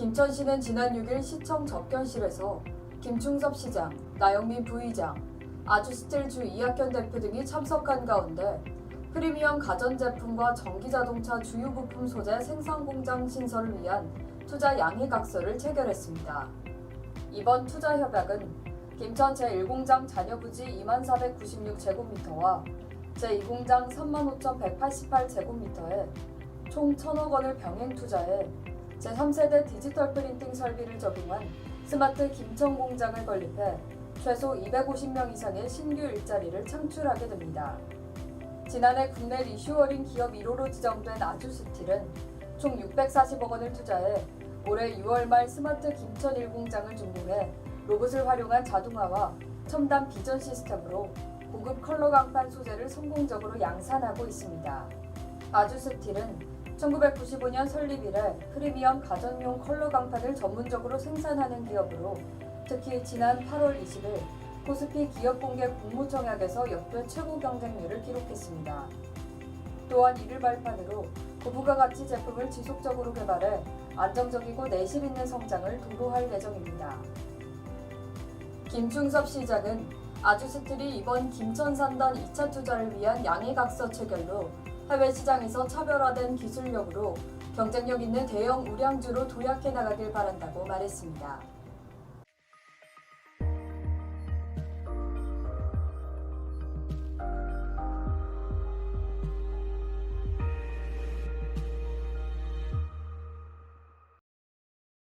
김천시는 지난 6일 시청 접견실에서 김충섭 시장, 나영민 부의장, 아주스틸 주 이학현 대표 등이 참석한 가운데 프리미엄 가전제품과 전기자동차 주요 부품 소재 생산 공장 신설을 위한 투자 양해각서를 체결했습니다. 이번 투자 협약은 김천 제1공장 잔여 부지 2496제곱미터와 제2공장 35,188제곱미터에 총 1천억 원을 병행 투자해 제3세대 디지털 프린팅 설비를 적용한 스마트 김천 공장을 건립해 최소 250명 이상의 신규 일자리를 창출하게 됩니다. 지난해 국내 리슈어링 기업 1호로 지정된 아주스틸은 총 640억 원을 투자해 올해 6월 말 스마트 김천 1공장을 준공해 로봇을 활용한 자동화와 첨단 비전 시스템으로 고급 컬러 강판 소재를 성공적으로 양산하고 있습니다. 아주스틸은 1995년 설립 이래 프리미엄 가전용 컬러 강판을 전문적으로 생산하는 기업으로 특히 지난 8월 20일 코스피 기업 공개 공모청약에서 역대 최고 경쟁률을 기록했습니다. 또한 이를 발판으로 고부가 가치 제품을 지속적으로 개발해 안정적이고 내실 있는 성장을 도모할 예정입니다. 김충섭 시장은 아주스틸이 이번 김천산단 2차 투자를 위한 양해각서 체결로 해외 시장에서 차별화된 기술력으로 경쟁력 있는 대형 우량주로 도약해 나가길 바란다고 말했습니다.